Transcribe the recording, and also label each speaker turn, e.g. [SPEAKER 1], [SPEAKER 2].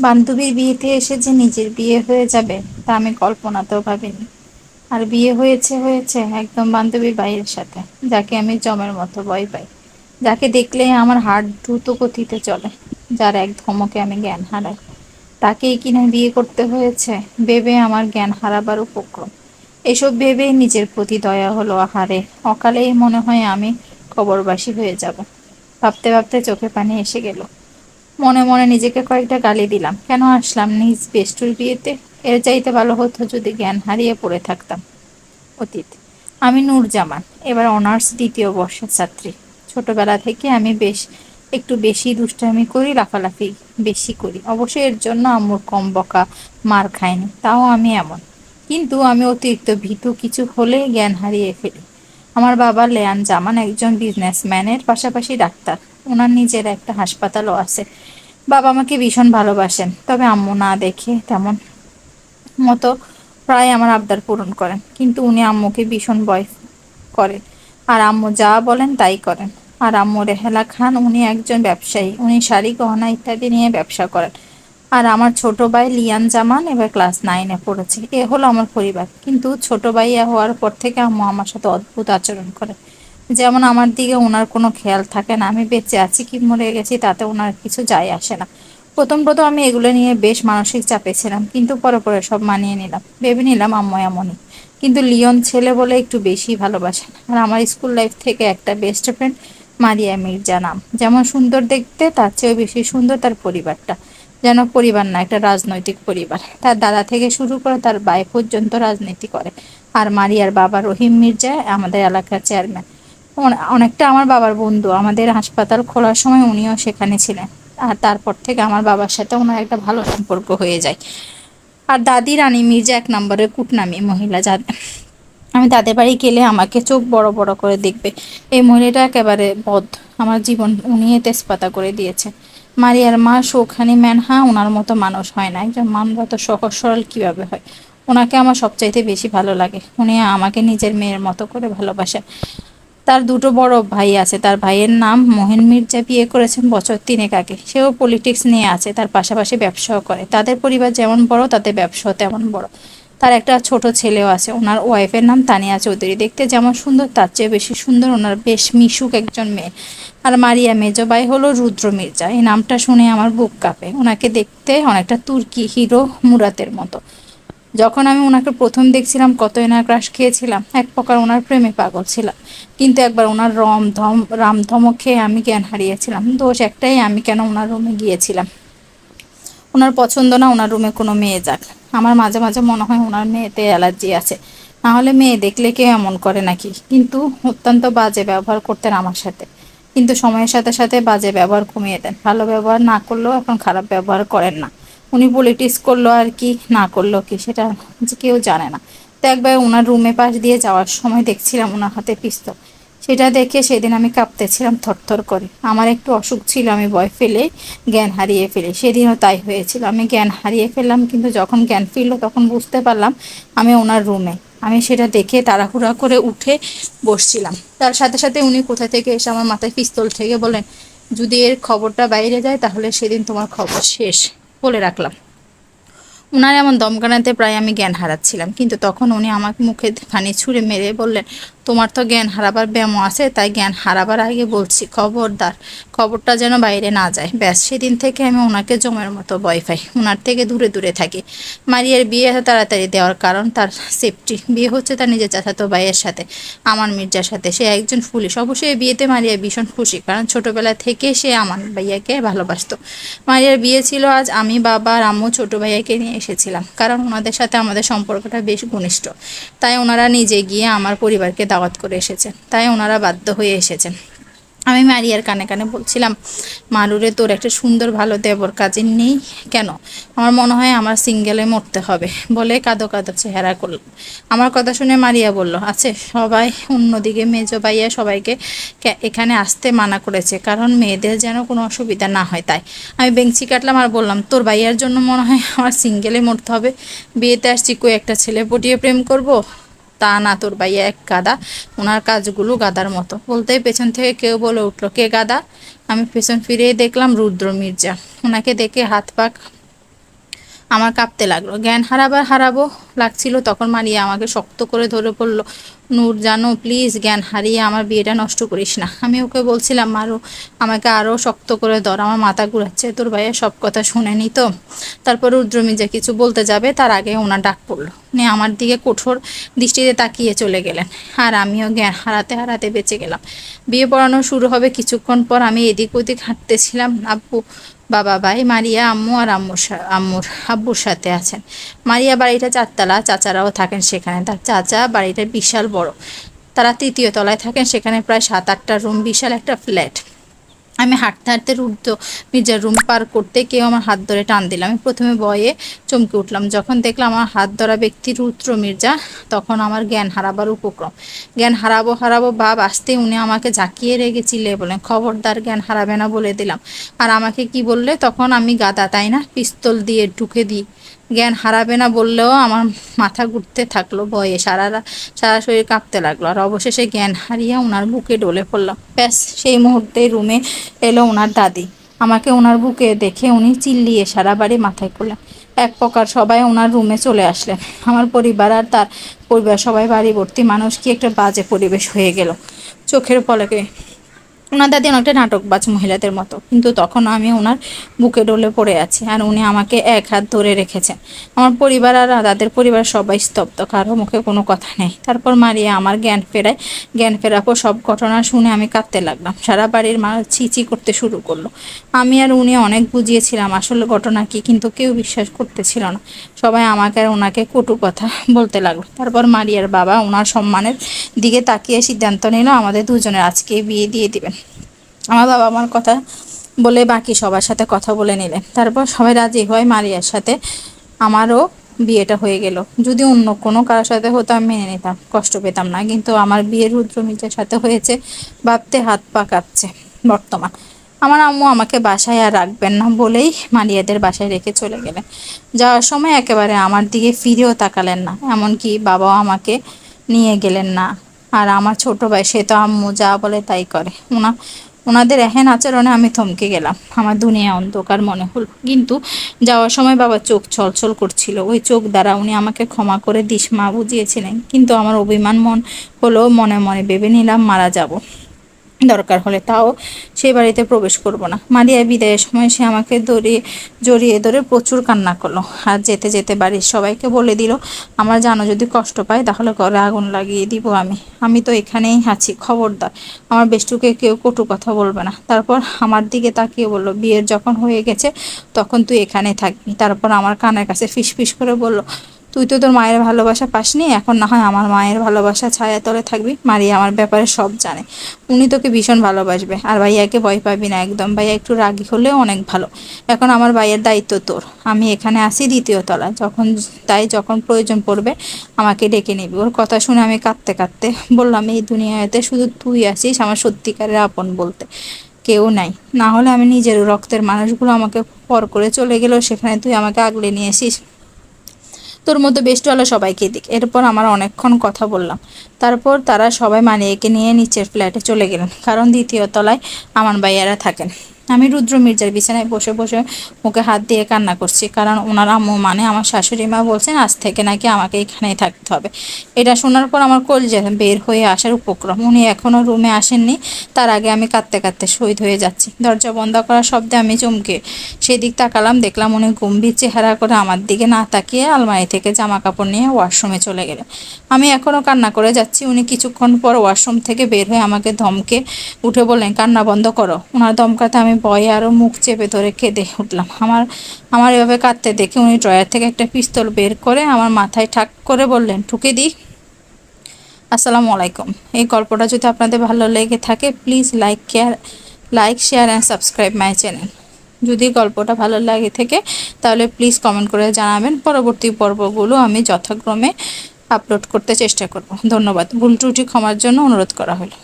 [SPEAKER 1] বান্ধবীর বিয়েতে এসে যে নিজের বিয়ে হয়ে যাবে, তা আমি কল্পনাতেও ভাবিনি। আর বিয়ে হয়েছে হয়েছে একদম বান্ধবীর ভাইয়ের সাথে, যাকে আমি জমের মতো ভয় পাই। যাকে দেখলে আমার হার্ট দ্রুত গতিতে চলে, যার এক ধমকে আমি জ্ঞান হারাই। তাকেই কিনা বিয়ে করতে হয়েছে, ভেবে আমার জ্ঞান হারাবার উপক্রম। এসব ভেবেই নিজের প্রতি দয়া হলো আহারে। অকালেই মনে হয় আমি কবরবাসী হয়ে যাব। ভাবতে ভাবতে চোখে পানি এসে গেল। মনে মনে নিজেকে কয়েকটা গালি দিলাম। কেন আসলাম নিজ বেষ্টুর বিয়েতে? এর চাইতে ভালো হতো যদি জ্ঞান হারিয়ে পড়ে থাকতাম। অতীত। আমি নূর জামান এবার অনার্স দ্বিতীয় বর্ষের ছাত্রী। ছোটবেলা থেকে আমি বেশ, একটু বেশি দুষ্টামি করি, লাফালাফি বেশি করি। অবশ্যই এর জন্য আম্মুর কম বকা, মার খায়নি। তাও আমি এমন। কিন্তু আমি অতিরিক্ত ভীতু কিছু হলে জ্ঞান হারিয়ে ফেলি। আমার বাবা লেয়ান জামান একজন বিজনেসম্যানের পাশাপাশি ডাক্তার। ওনার নিজের একটা হাসপাতালও আছে। বাবা আমাকে ভীষণ ভালোবাসেন, তবে আম্মু না দেখে তেমন মতো প্রায় আমার আবদার পূরণ করেন, কিন্তু উনি আম্মুকে ভীষণ ভয় করেন। আর আম্মু যা বলেন তাই করেন। আর আম্মু রেহেলা খান, উনি একজন ব্যবসায়ী, উনি শাড়ি, গহনা ইত্যাদি নিয়ে ব্যবসা করেন। আর আমার ছোট ভাই লিয়ান জামান এবার ক্লাস নাইনে পড়েছে, এ হলো আমার পরিবার। কিন্তু ছোট ভাইয়া হওয়ার পর থেকে আম্মু আমার সাথে অদ্ভুত আচরণ করে। যেমন আমার দিকে ওনার কোনো খেয়াল থাকে না, আমি বেঁচে আছি কি মরে গেছি তাতে ওনার কিছু যায় আসে না। প্রথম প্রথম আমি এগুলো নিয়ে বেশ মানসিক চাপে ছিলাম, কিন্তু পরে পরে সব মানিয়ে নিলাম। ভেবে নিলাম, আম্মু এমনই। কিন্তু লিওন ছেলে বলে একটু বেশি ভালোবাসেন আর আমার স্কুল লাইফ থেকে একটা বেস্ট ফ্রেন্ড মারিয়া মির্জা নাম। যেমন সুন্দর দেখতে, তার চেয়েও বেশি সুন্দর তার পরিবারটা। যেন পরিবার না, একটা রাজনৈতিক পরিবার। তার দাদা থেকে শুরু করে তার ভাই পর্যন্ত রাজনীতি করে। আর মারিয়ার বাবা রহিম মির্জা, আমাদের এলাকার চেয়ারম্যান। অনেকটা আমার বাবার বন্ধু। আমাদের হাসপাতাল খোলার সময় উনিও সেখানে ছিলেন। আর তারপর থেকে আমার বাবার সাথে ওনার একটা ভালো সম্পর্ক হয়ে যায়। আর দাদি রানী মির্জা এক নম্বরের কুটনামি মহিলা যা আমি তাদের বাড়ি গেলে আমাকে চোখ বড় বড় করে দেখবে। এই মহিলাটা একেবারে বধ আমার জীবন উনি তেজপাতা করে দিয়েছে। মারিয়ার মা সৌখানি ম্যানহা ওনার মতো মানুষ হয় না। একজন মানুষ অত সহজ সরল কীভাবে হয়? ওনাকে আমার সবচাইতে বেশি ভালো লাগে। উনি আমাকে নিজের মেয়ের মতো করে ভালোবাসে তার দুটো বড় ভাই আছে। তার ভাইয়ের নাম মোহেন মির্জা বিয়ে করেছেন বছর তিনেক আগে। সেও পলিটিক্স নিয়ে আছে, তার পাশাপাশি ব্যবসাও করে। তাদের পরিবার যেমন বড়, তাদের ব্যবসাও তেমন বড়। তার একটা ছোট ছেলেও আছে, ওনার ওয়াইফের নাম তানিয়া চৌধুরী। দেখতে যেমন সুন্দর, তার চেয়ে বেশি সুন্দর ওনার বেশ মিশুক একজন মেয়ে। আর মারিয়া মেজবাই হলো রুদ্র মির্জা। এই নামটা শুনে আমার বুক কাঁপে। ওনাকে দেখতে অনেকটা তুর্কি হিরো মুরাতের মতো। যখন আমি ওনাকে প্রথম দেখছিলাম কত এনার ক্রাশ খেয়েছিলাম, এক প্রকার ওনার প্রেমে পাগল ছিলাম। কিন্তু একবার ওনার রম ধম, রাম ধমক খেয়ে আমি জ্ঞান হারিয়েছিলাম। দোষ একটাই, আমি কেন ওনার রুমে গিয়েছিলাম? ওনার পছন্দ না, ওনার রুমে কোনো মেয়ে যাক। আমার মাঝে মাঝে মনে হয় ওনার মেয়েতে অ্যালার্জি আছে। না হলে মেয়ে দেখলে কেউ এমন করে নাকি? কিন্তু অত্যন্ত বাজে ব্যবহার করতেন আমার সাথে। কিন্তু সময়ের সাথে সাথে বাজে ব্যবহার কমিয়ে দেন। ভালো ব্যবহার না করলেও এখন খারাপ ব্যবহার করেন না। উনি পলিটিক্স করল আর কি, না করল কি, সেটা যে কেউ জানে না। তো একবার ওনার রুমে পাশ দিয়ে যাওয়ার সময় দেখছিলাম ওনার হাতে পিস্তল সেটা দেখে সেদিন আমি কাঁপতেছিলাম থরথর করে। আমার একটু অসুখ ছিল, আমি ভয় ফেলে জ্ঞান হারিয়ে ফেলে। সেদিনও তাই হয়েছিল। আমি জ্ঞান হারিয়ে ফেললাম, কিন্তু যখন জ্ঞান ফিরলো তখন বুঝতে পারলাম আমি ওনার রুমে আমি সেটা দেখে তাড়াহুড়া করে উঠে বসছিলাম। তার সাথে সাথে উনি কোথা থেকে এসে আমার মাথায় পিস্তল থেকে বলেন যদি এর খবরটা বাইরে যায় তাহলে সেদিন তোমার খবর শেষ। বলে রাখলাম। ওনার এমন দমকানাতে প্রায় আমি জ্ঞান হারাচ্ছিলাম। কিন্তু তখন উনি আমাকে মুখে ফানি ছুঁড়ে মেরে বললেন, তোমার তো জ্ঞান হারাবার ব্যায়াম আছে, তাই জ্ঞান হারাবার আগে বলছি, খবরদার। খবরটা যেন বাইরে না যায়। ব্যাস, সেদিন থেকে আমি ওনাকে জমের মতো ভয় পাই। ওনার থেকে দূরে দূরে থাকি। মারিয়ার বিয়ে তাড়াতাড়ি দেওয়ার কারণ তার সেফটি বিয়ে হচ্ছে তার নিজের চাচাতো ভাইয়ের সাথে, আমার মির্জার সাথে। সে একজন পুলিশ। অবশ্যই বিয়েতে মারিয়া ভীষণ খুশি, কারণ ছোটবেলা থেকে সে আমার ভাইয়াকে ভালোবাসত। মারিয়ার বিয়ে ছিল আজ আমি, বাবা আর আম্মু ছোট ভাইয়াকে নিয়ে এসেছিলাম, কারণ ওনাদের সাথে আমাদের সম্পর্কটা বেশ ঘনিষ্ঠ। তাই ওনারা নিজে গিয়ে আমার পরিবারকে দাওয়াত করে এসেছেন। তাই ওনারা বাধ্য হয়ে এসেছেন। আমি মারিয়ার কানে কানে বলছিলাম, মারুরে, তোর একটা সুন্দর ভালো দেবর কাজে নেই কেন? আমার মনে হয় আমার সিঙ্গেলে মরতে হবে। বলে কাঁদো কাঁদো চেহারা করল। আমার কথা শুনে মারিয়া বলল, আছে, সবাই অন্যদিকে, মেজো ভাইয়া সবাইকে এখানে আসতে মানা করেছে, কারণ মেয়েদের যেন কোনো অসুবিধা না হয় তাই। আমি বেঞ্চি কাটলাম আর বললাম, তোর ভাইয়ার জন্য মনে হয় আমার সিঙ্গেলে মরতে হবে? বিয়েতে আসছি, কই একটা ছেলে পটিয়ে প্রেম করব? তা না, তোর ভাইয়া এক গাদা। ওনার কাজগুলো গাদার মতো। বলতেই পেছন থেকে কেউ বলে উঠল, কে গাদা? আমি পেছন ফিরে দেখলাম রুদ্র মির্জা। ওনাকে দেখে হাত পাক আমার কাঁপতে লাগল। জ্ঞান হারাবার হারাবো লাগছিল, তখন মারিয়া আমাকে শক্ত করে ধরে পড়ল নূর, জানো প্লিজ জ্ঞান হারিয়ে আমার বিয়েটা নষ্ট করিস না। আমি ওকে বলছিলাম আরও আমাকে আরও শক্ত করে ধর, আমার মাথা ঘুরাচ্ছে, তোর ভাইয়া সব কথা শুনেনি তো? তারপর রুদ্রমিজা কিছু বলতে যাবে, তার আগে ওনার ডাক পড়ল। উনি আমার দিকে কঠোর দৃষ্টিতে তাকিয়ে চলে গেলেন, আর আমিও জ্ঞান হারাতে হারাতে বেঁচে গেলাম। বিয়ে পড়ানো শুরু হবে কিছুক্ষণ পর আমি এদিক ওদিক হাঁটতেছিলাম, আব্বু বাবা ভাই, মারিয়া, আম্মু আর আম্মুর আম্মুর আব্বুর সাথে আছেন। মারিয়া বাড়িটা চারতলা, চাচারাও থাকেন সেখানে। তার চাচা বাড়িটা বিশাল বড়। তারা তৃতীয় তলায় থাকেন, সেখানে প্রায় সাত আটটা রুম বিশাল একটা ফ্ল্যাট আমি হাঁটতে হাঁটতে রুদ্র মির্জার রুম পার করতে কেউ আমার হাত ধরে টান দিলাম আমি প্রথমে বয়ে চমকে উঠলাম। যখন দেখলাম আমার হাত ধরা ব্যক্তি রুদ্র মির্জা, তখন আমার জ্ঞান হারাবার উপক্রম। জ্ঞান হারাবো হারাবো ভাব আসতে উনি আমাকে ঝাঁকিয়ে রেগে চিলে বলেন খবরদার জ্ঞান হারাবে না বলে দিলাম। আর আমাকে কি বললে? তখন আমি গাদা, তাই না? পিস্তল দিয়ে ঢুকে দিই। জ্ঞান হারাবে না বললেও আমার মাথা ঘুরতে থাকল ভয়ে। সারা সারা শরীর কাঁপতে লাগল আর অবশেষে জ্ঞান হারিয়ে ওনার বুকে ডলে পড়লাম। ব্যাস, সেই মুহূর্তে রুমে এলো ওনার দাদি। আমাকে ওনার বুকে দেখে উনি চিল্লিয়ে সারা বাড়ি মাথায় করলেন। এক প্রকার সবাই ওনার রুমে চলে আসলেন। আমার পরিবার আর তার পরিবার সবাই বাড়ি ভর্তি মানুষ কি একটা বাজে পরিবেশ হয়ে গেল। চোখের পলকে ওনার দাদি অনেকটা নাটকবাজ মহিলাদের মতো। কিন্তু তখন আমি ওনার বুকে ডোলে পড়ে আছি আর উনি আমাকে এক হাত ধরে রেখেছেন। আমার পরিবার আর তাদের পরিবার সবাই স্তব্ধ, কারও মুখে কোনো কথা নেই। তারপর মারিয়া আমার জ্ঞান ফেরায়। জ্ঞান ফেরার পর সব ঘটনা শুনে আমি কাঁদতে লাগলাম। সারা বাড়ির মা চিচি করতে শুরু করল। আমি আর উনি অনেক বুঝিয়েছিলাম আসলে ঘটনা কি, কিন্তু কেউ বিশ্বাস করতেছিল না। সবাই আমাকে আর ওনাকে কটু কথা বলতে লাগল। তারপর মারিয়ার বাবা ওনার সম্মানের দিকে তাকিয়ে সিদ্ধান্ত নিল, আমাদের দুজনের আজকে বিয়ে দিয়ে দিবেন। আমার বাবা আমার কথা বলে বাকি সবার সাথে কথা বলে নিলেন তারপর সবাই রাজি হয় মারিয়ার সাথে আমারও বিয়েটা হয়ে গেল। যদি অন্য কোনো কারোর সাথে হতো আমি মেনে নিতাম, কষ্ট পেতাম না। কিন্তু আমার বিয়ে রুদ্রমিজের সাথে হয়েছে, ভাবতে হাত পা কাঁপছে বর্তমান। আমার আম্মু আমাকে বাসায় আর রাখবেন না বলেই মারিয়াদের বাসায় রেখে চলে গেলেন। যাওয়ার সময় একেবারে আমার দিকে ফিরেও তাকালেন না। এমনকি বাবাও আমাকে নিয়ে গেলেন না। আর আমার ছোট ভাই, সে তো আম্মু যা বলে তাই করে। ওনা ওনাদের এহেন আচরণে আমি থমকে গেলাম। আমার দুনিয়া অন্ধকার মনে হল। কিন্তু যাওয়ার সময় বাবা চোখ ছলছল করছিল। ওই চোখ দ্বারা উনি আমাকে ক্ষমা করে দিস, মা বুঝিয়েছিলেন। কিন্তু আমার অভিমান মন হলো, মনে মনে ভেবে নিলাম, মারা যাব। দরকার হলে তাও সেই বাড়িতে প্রবেশ করব না। মারিয়া বিদায়ের সময় সে আমাকে দড়িয়ে জড়িয়ে ধরে প্রচুর কান্না করল আর যেতে যেতে বাড়ির সবাইকে বলে দিল, আমার জানো যদি কষ্ট পায় তাহলে ঘরে আগুন লাগিয়ে দিব আমি। আমি তো এখানেই আছি, খবরদার। আমার বেষ্টুকে কেউ কটু কথা বলবে না। তারপর আমার দিকে তাকিয়ে বলল, বিয়ের যখন হয়ে গেছে তখন তুই এখানে থাকবি। তারপর আমার কানের কাছে ফিস ফিস করে বলল তুই তো তোর মায়ের ভালোবাসা পাসনি, এখন না হয় আমার মায়ের ভালোবাসা ছায়া তলে থাকবি। মারিয়া আমার ব্যাপারে সব জানে। উনি তোকে ভীষণ ভালোবাসবে। আর ভাইয়াকে ভয় পাবি না একদম। ভাইয়া একটু রাগি হলেও অনেক ভালো। এখন আমার ভাইয়ের দায়িত্ব তোর। আমি এখানে আসি দ্বিতীয় তলা যখন তাই যখন প্রয়োজন পড়বে, আমাকে ডেকে নিবি। ওর কথা শুনে আমি কাঁদতে কাঁদতে বললাম, এই দুনিয়াতে শুধু তুই আসিস আমার সত্যিকারের আপন বলতে কেউ নাই। না হলে আমি নিজের রক্তের মানুষগুলো আমাকে পর করে চলে গেলেও সেখানে তুই আমাকে আগলে নিয়ে এসিস তোর মতো বেস্টওয়ালা সবাইকে দিক। এরপর আমার অনেকক্ষণ কথা বললাম। তারপর তারা সবাই মানিয়েকে নিয়ে নিচের ফ্ল্যাটে চলে গেলেন। কারণ দ্বিতীয় তলায় আমার ভাইয়ারা থাকেন। আমি রুদ্র মির্জার বিছানায় বসে বসে মুখে হাত দিয়ে কান্না করছি, কারণ ওনার আম্মু মানে আমার শাশুড়ি মা বলছেন, আজ থেকে নাকি আমাকে এখানেই থাকতে হবে। এটা শোনার পর আমার কলজা বের হয়ে আসার উপক্রম। উনি এখনও রুমে আসেননি, তার আগে আমি কাঁদতে কাঁদতে শহীদ হয়ে যাচ্ছি। দরজা বন্ধ করার শব্দে আমি চমকে সেদিক তাকালাম, দেখলাম উনি গম্ভীর চেহারা করে আমার দিকে না তাকিয়ে আলমারি থেকে জামা কাপড় নিয়ে ওয়াশরুমে চলে গেলেন। আমি এখনও কান্না করে যাচ্ছি, উনি কিছুক্ষণ পর ওয়াশরুম থেকে বের হয়ে আমাকে ধমকে উঠে বললেন, কান্না বন্ধ করো। ওনার ধমকাতে আমি ভয়ে আরও মুখ চেপে ধরে কেঁদে উঠলাম। আমার আমার এভাবে কাঁদতে দেখে উনি ড্রয়ার থেকে একটা পিস্তল বের করে আমার মাথায় ঠাক করে বললেন, ঠুকে দিই আসসালামু আলাইকুম। এই গল্পটা যদি আপনাদের ভালো লেগে থাকে please like care like share and subscribe my channel যদি গল্পটা ভালো লাগে থেকে, তাহলে প্লিজ কমেন্ট করে জানাবেন। পরবর্তী পর্বগুলো আমি যথাক্রমে আপলোড করতে চেষ্টা করব। ধন্যবাদ। ভুল ত্রুটি ক্ষমার জন্য অনুরোধ করা হলো।